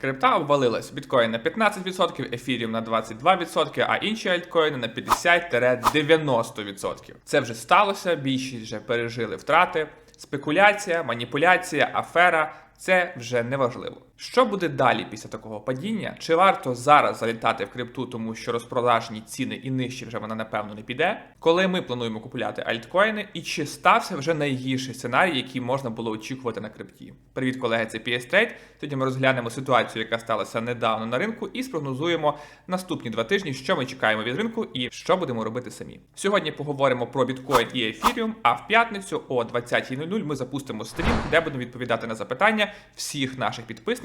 Крипта обвалилась. Біткоін на 15%, ефіріум на 22%, а інші альткоїни на 50-90%. Це вже сталося, більшість вже пережили втрати. Спекуляція, маніпуляція, афера це вже не важливо. Що буде далі після такого падіння? Чи варто зараз залітати в крипту, тому що розпродажні ціни і нижче вже вона напевно не піде? Коли ми плануємо купувати альткоїни, і чи стався вже найгірший сценарій, який можна було очікувати на крипті? Привіт, колеги, це PS Trade. Сьогодні ми розглянемо ситуацію, яка сталася недавно на ринку, і спрогнозуємо наступні два тижні, що ми чекаємо від ринку і що будемо робити самі. Сьогодні поговоримо про біткоін і ефіріум. А в п'ятницю о 20.00 ми запустимо стрім, де будемо відповідати на запитання всіх наших підписників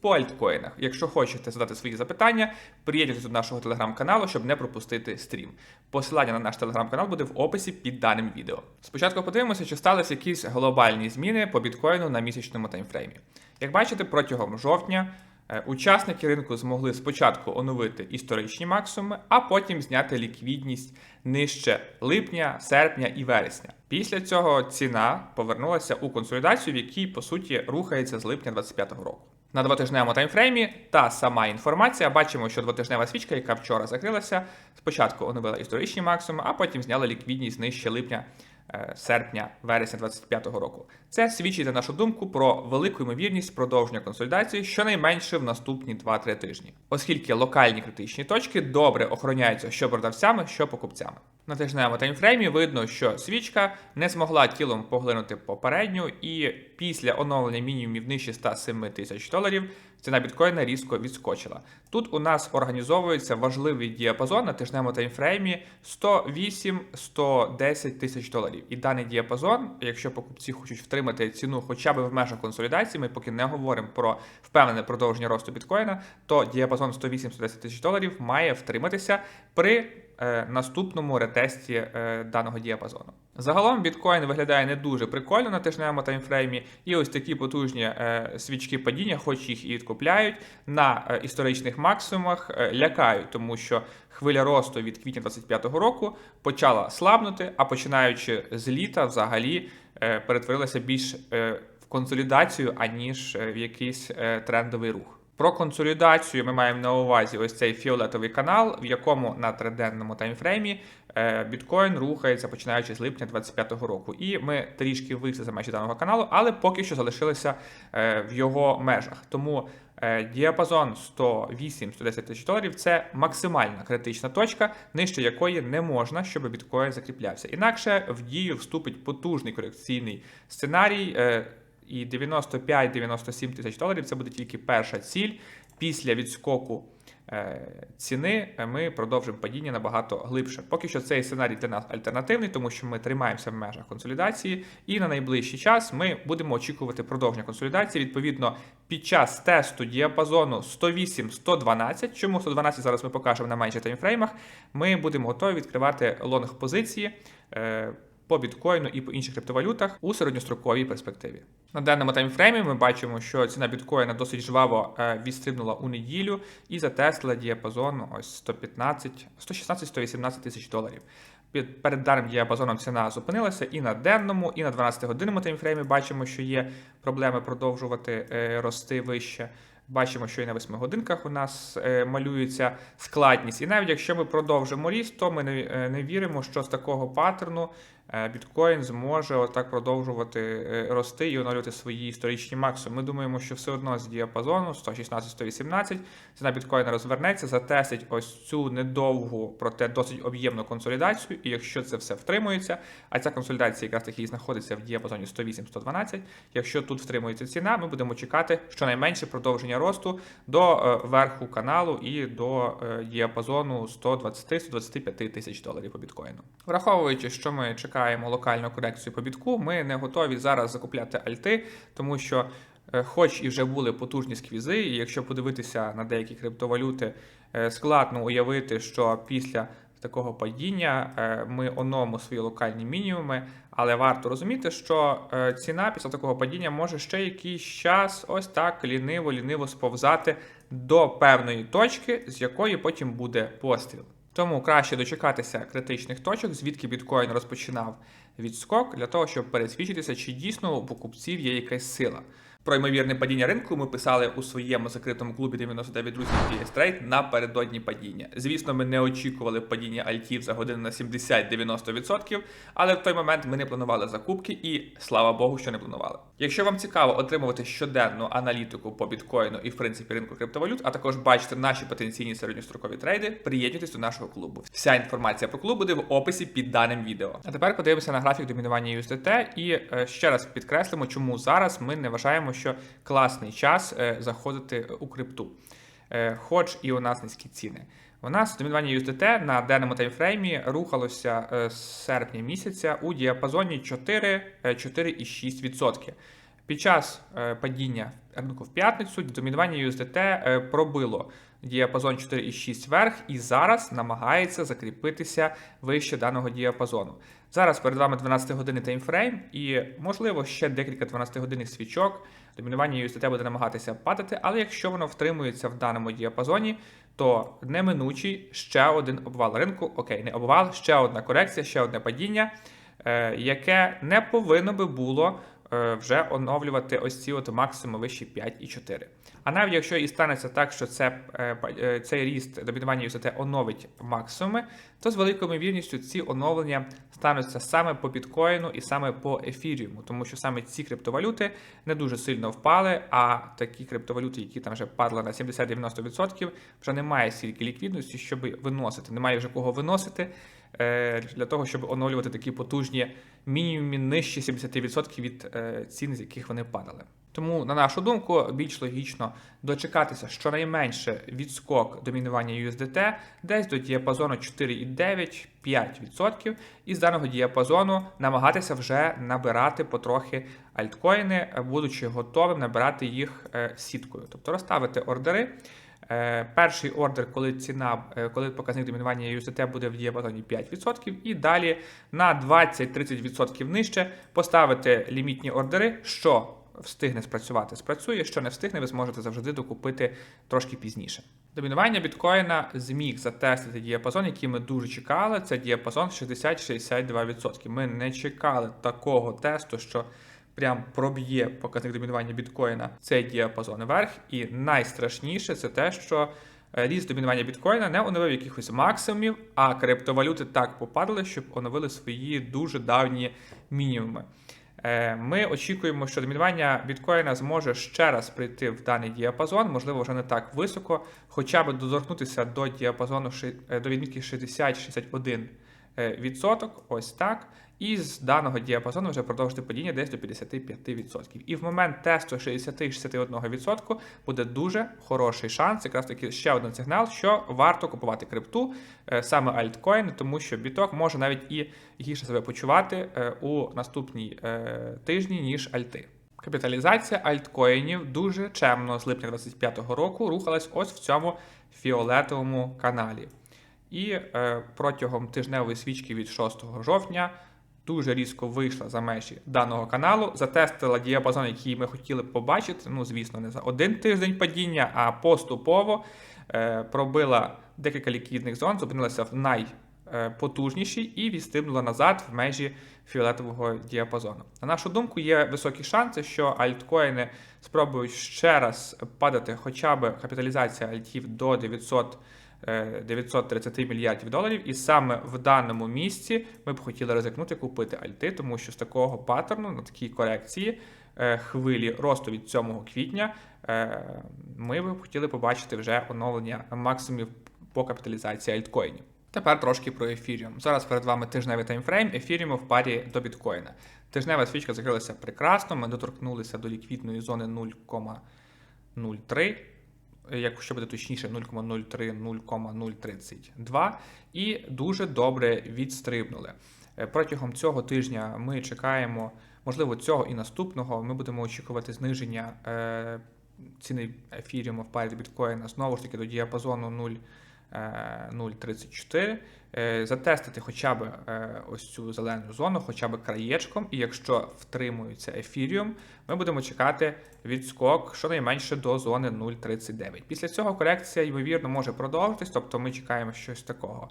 по альткоїнах. Якщо хочете задати свої запитання, приєднуйтесь до нашого телеграм-каналу, щоб не пропустити стрім. Посилання на наш телеграм-канал буде в описі під даним відео. Спочатку подивимося, чи сталися якісь глобальні зміни по біткоїну на місячному таймфреймі. Як бачите, протягом жовтня. Е, Учасники ринку змогли спочатку оновити історичні максимуми, а потім зняти ліквідність нижче липня, серпня і вересня. Після цього ціна повернулася у консолідацію, в якій по суті рухається з липня 2025 року. На двотижневому таймфреймі та сама інформація. Бачимо, що двотижнева свічка, яка вчора закрилася, спочатку оновила історичні максимуми, а потім зняла ліквідність нижче липня серпня, вересня 2025 року. Це свідчить, на нашу думку, про велику ймовірність продовження консолідації щонайменше в наступні 2-3 тижні, оскільки локальні критичні точки добре охороняються що продавцями, що покупцями. На тижневому таймфреймі видно, що свічка не змогла тілом поглинути попередню, і після оновлення мінімумів нижче 107 тисяч доларів ціна біткоїна різко відскочила. Тут у нас організовується важливий діапазон на тижневому таймфреймі 108-110 тисяч доларів. І даний діапазон, якщо покупці хочуть втримати ціну хоча б в межах консолідації, ми поки не говоримо про впевнене продовження росту біткоїна, то діапазон 108-110 тисяч доларів має втриматися при наступному ретесті е, даного діапазону. Загалом біткоін виглядає не дуже прикольно на тижневому таймфреймі, і ось такі потужні е, свічки падіння, хоч їх і відкупляють, на е, історичних максимумах е, лякають, тому що хвиля росту від квітня 2025 року почала слабнути, а починаючи з літа, взагалі е, перетворилася більш е, в консолідацію, аніж е, в якийсь е, трендовий рух. Про консолідацію ми маємо на увазі ось цей фіолетовий канал, в якому на триденному таймфреймі е, біткоін рухається починаючи з липня 2025 року. І ми трішки вийшли за межі даного каналу, але поки що залишилися е, в його межах. Тому е, діапазон 108-110 тисяч доларів це максимальна критична точка, нижче якої не можна, щоб біткоін закріплявся. Інакше в дію вступить потужний корекційний сценарій. Е, і 95-97 тисяч доларів це буде тільки перша ціль. Після відскоку е, ціни е, ми продовжимо падіння набагато глибше. Поки що цей сценарій для нас альтернативний, тому що ми тримаємося в межах консолідації, і на найближчий час ми будемо очікувати продовження консолідації. Відповідно, під час тесту діапазону 108-112, чому 112 зараз ми покажемо на менших таймфреймах, ми будемо готові відкривати лонг позиції. По біткоїну і по інших криптовалютах у середньостроковій перспективі. На даному таймфреймі ми бачимо, що ціна біткоїна досить жваво е, відстрибнула у неділю і затестила діапазон ось 115, 116-118 тисяч доларів. Під- Перед даним діапазоном ціна зупинилася і на денному, і на 12-годинному таймфреймі бачимо, що є проблеми продовжувати е, рости вище. Бачимо, що і на 8 годинках у нас е, малюється складність. І навіть якщо ми продовжимо ріст, то ми не, віримо, що з такого паттерну біткоін зможе отак продовжувати е, рости і оновлювати свої історичні максимуми. Ми думаємо, що все одно з діапазону 116-118 ціна біткоїна розвернеться, затестить ось цю недовгу, проте досить об'ємну консолідацію. І якщо це все втримується, а ця консолідація якраз таки і знаходиться в діапазоні 108-112, якщо тут втримується ціна, ми будемо чекати щонайменше продовження росту до е, верху каналу і до е, діапазону 120-125 тисяч доларів по біткоїну. Враховуючи, що ми чекаємо локальну корекцію по бітку, ми не готові зараз закупляти альти, тому що. е, Хоч і вже були потужні сквізи, і якщо подивитися на деякі криптовалюти, е, складно уявити, що після такого падіння е, ми оновимо свої локальні мінімуми, але варто розуміти, що ціна після такого падіння може ще якийсь час ось так ліниво-ліниво сповзати до певної точки, з якої потім буде постріл. Тому краще дочекатися критичних точок, звідки біткоін розпочинав відскок, для того, щоб пересвідчитися, чи дійсно у покупців є якась сила. Про ймовірне падіння ринку ми писали у своєму закритому клубі 99 друзів PS Trade напередодні падіння. Звісно, ми не очікували падіння альтів за годину на 70-90%, але в той момент ми не планували закупки і слава Богу, що не планували. Якщо вам цікаво отримувати щоденну аналітику по біткоїну і в принципі ринку криптовалют, а також бачити наші потенційні середньострокові трейди, приєднуйтесь до нашого клубу. Вся інформація про клуб буде в описі під даним відео. А тепер подивимося на графік домінування USDT і е, ще раз підкреслимо, чому зараз ми не вважаємо, що класний час е, заходити у крипту. Е, Хоч і у нас низькі ціни. У нас домінування USDT на денному таймфреймі рухалося е, з серпня місяця у діапазоні 4, е, 4,6%. Під час е, падіння ринку в п'ятницю домінування USDT е, пробило діапазон 4,6 вверх і зараз намагається закріпитися вище даного діапазону. Зараз перед вами 12 годинний таймфрейм і, можливо, ще декілька 12 годинних свічок. Домінування USDT буде намагатися падати, але якщо воно втримується в даному діапазоні, то неминучий ще один обвал ринку. Окей, не обвал, ще одна корекція, ще одне падіння, е, яке не повинно би було вже оновлювати ось ці от максимум вищі 5,4. А навіть якщо і станеться так, що це, е, е, цей ріст домінування USDT оновить максимуми, то з великою ймовірністю ці оновлення стануться саме по біткоїну і саме по ефіріуму, тому що саме ці криптовалюти не дуже сильно впали, а такі криптовалюти, які там вже падали на 70-90%, вже немає стільки ліквідності, щоб виносити. Немає вже кого виносити е, для того, щоб оновлювати такі потужні мінімумі нижче 70% від е, цін, з яких вони падали. Тому, на нашу думку, більш логічно дочекатися щонайменше відскок домінування USDT десь до діапазону 4,9-5%, і з даного діапазону намагатися вже набирати потрохи альткоїни, е, будучи готовим набирати їх е, сіткою, тобто розставити ордери. Е, Перший ордер, коли ціна, е, коли показник домінування USDT буде в діапазоні 5%, і далі на 20-30% нижче поставити лімітні ордери, що встигне спрацювати, спрацює, що не встигне, ви зможете завжди докупити трошки пізніше. Домінування біткоїна зміг затестити діапазон, який ми дуже чекали. Це діапазон 60-62%. Ми не чекали такого тесту, що прям проб'є показник домінування біткоїна цей діапазон вверх. І найстрашніше це те, що е, ріст домінування біткоїна не оновив якихось максимумів, а криптовалюти так попадали, щоб оновили свої дуже давні мінімуми. Е, Ми очікуємо, що домінування біткоїна зможе ще раз прийти в даний діапазон, можливо, вже не так високо, хоча б доторкнутися до діапазону е, до відмітки 60-61 е, відсоток, ось так. І з даного діапазону вже продовжити падіння десь до 55%. І в момент тесту 60-61% буде дуже хороший шанс, якраз таки ще один сигнал, що варто купувати крипту, е, саме альткоїни, тому що біток може навіть і гірше себе почувати е, у наступні е, тижні, ніж альти. Капіталізація альткоїнів дуже чемно з липня 2025 року рухалась ось в цьому фіолетовому каналі. І е, протягом тижневої свічки від 6 жовтня дуже різко вийшла за межі даного каналу, затестила діапазон, який ми хотіли побачити. Ну, звісно, не за один тиждень падіння, а поступово е, пробила декілька ліквідних зон, зупинилася в найпотужнішій і відстрибнула назад в межі фіолетового діапазону. На нашу думку, є високі шанси, що альткоїни спробують ще раз падати, хоча б капіталізація альтів до 900 е, 930 мільярдів доларів, і саме в даному місці ми б хотіли ризикнути купити альти, тому що з такого паттерну на такій корекції е, хвилі росту від 7 квітня е, ми б хотіли побачити вже оновлення максимумів по капіталізації альткоїнів. Тепер трошки про ефіріум. Зараз перед вами тижневий таймфрейм ефіріуму в парі до біткоїна. Тижнева свічка закрилася прекрасно. Ми доторкнулися до ліквідної зони 0,03 якщо буде точніше, 0,03-0,032, і дуже добре відстрибнули. Е, Протягом цього тижня ми чекаємо, можливо, цього і наступного. Ми будемо очікувати зниження е, ціни ефіріуму в парі до біткоїна знову ж таки до діапазону 0. е, 0,34, е, затестити хоча б е, ось цю зелену зону, хоча б краєчком, і якщо втримується ефіріум, ми будемо чекати відскок щонайменше до зони 0,39. Після цього корекція, ймовірно, може продовжитись, тобто ми чекаємо щось такого.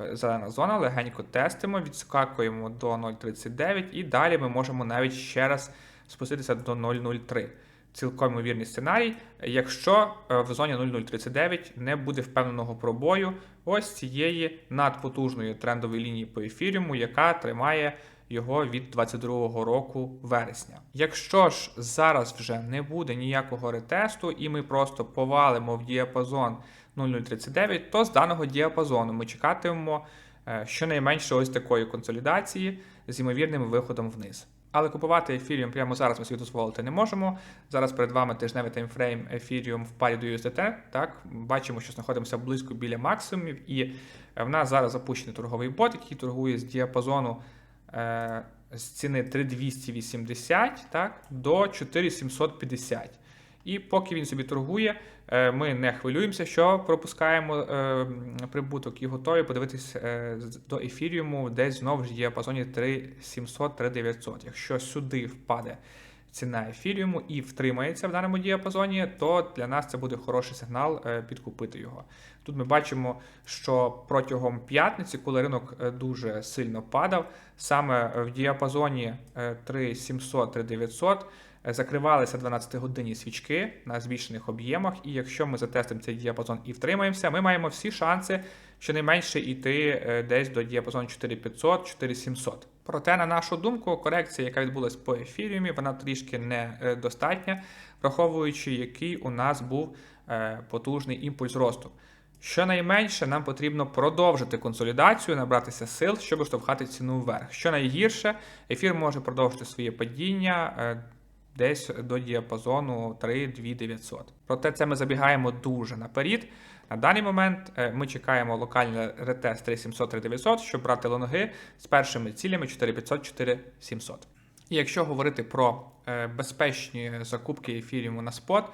Е, Зелена зона, легенько тестимо, відскакуємо до 0,39 і далі ми можемо навіть ще раз спуститися до 0,03. Цілком ймовірний сценарій, якщо е, в зоні 0039 не буде впевненого пробою ось цієї надпотужної трендової лінії по ефіріуму, яка тримає його від 22 року вересня. Якщо ж зараз вже не буде ніякого ретесту, і ми просто повалимо в діапазон 0039, то з даного діапазону ми чекатимемо е, щонайменше ось такої консолідації з ймовірним виходом вниз. Але купувати ефіріум прямо зараз ми собі дозволити не можемо. Зараз перед вами тижневий таймфрейм ефіріум в парі до USDT. Так, бачимо, що знаходимося близько біля максимумів, і е, в нас зараз запущений торговий бот, який торгує з діапазону е, з ціни 3280 так, до 4750. І поки він собі торгує, е, ми не хвилюємося, що пропускаємо е, прибуток і готові подивитись е, до ефіріуму десь знову ж в діапазоні 3700-3900. Якщо сюди впаде ціна ефіріуму і втримається в даному діапазоні, то для нас це буде хороший сигнал підкупити його. Тут ми бачимо, що протягом п'ятниці, коли ринок дуже сильно падав, саме в діапазоні е, 3700-3900 е, закривалися 12-годинні свічки на збільшених об'ємах, і якщо ми затестимо цей діапазон і втримаємося, ми маємо всі шанси щонайменше йти е, десь до діапазону 4500-4700. Проте, на нашу думку, корекція, яка відбулась по ефіріумі, вона трішки недостатня, враховуючи, який у нас був е, потужний імпульс росту. Щонайменше нам потрібно продовжити консолідацію, набратися сил, щоб штовхати ціну вверх. Що найгірше, ефір може продовжити своє падіння е, десь до діапазону 3-2900. Проте це ми забігаємо дуже наперед. На даний момент е, ми чекаємо локальний ретест 3700-3900, щоб брати лонги з першими цілями 4500-4700. І якщо говорити про е, безпечні закупки ефіріуму на спот,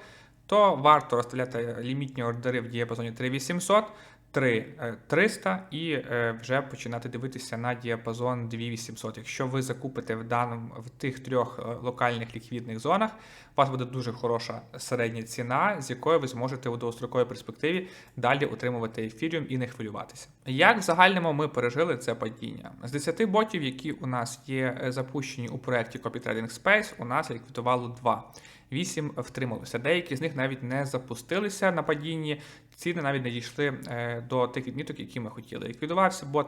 то варто розставляти лімітні ордери в діапазоні 3800, 3300 і е, вже починати дивитися на діапазон 2800. Якщо ви закупите в даному в тих трьох е, локальних ліквідних зонах, у вас буде дуже хороша середня ціна, з якою ви зможете у довгостроковій перспективі далі отримувати ефіріум і не хвилюватися. Як в загальному ми пережили це падіння? З 10 ботів, які у нас є е, запущені у проєкті Copy Trading Space, у нас ліквідувало 2. 8 втрималося. Деякі з них навіть не запустилися на падінні, ціни навіть не дійшли е, до тих відміток, які ми хотіли. Ліквідувався бот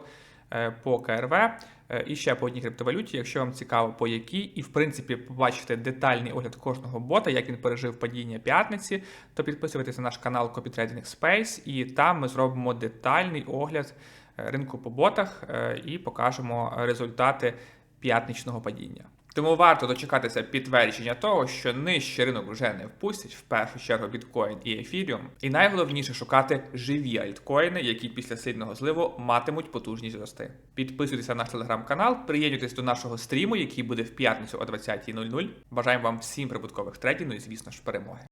е, по КРВ е, і ще по одній криптовалюті, якщо вам цікаво, по якій, і в принципі побачите детальний огляд кожного бота, як він пережив падіння п'ятниці, то підписуйтесь на наш канал Copy Trading Space, і там ми зробимо детальний огляд ринку по ботах і покажемо результати п'ятничного падіння. Тому варто дочекатися підтвердження того, що нижче ринок вже не впустять в першу чергу біткоін і ефіріум. І найголовніше шукати живі альткоїни, які після сильного зливу матимуть потужність зрости. Підписуйтесь на наш телеграм-канал, приєднуйтесь до нашого стріму, який буде в п'ятницю о 20.00. Бажаємо вам всім прибуткових трейдів, ну і звісно ж перемоги.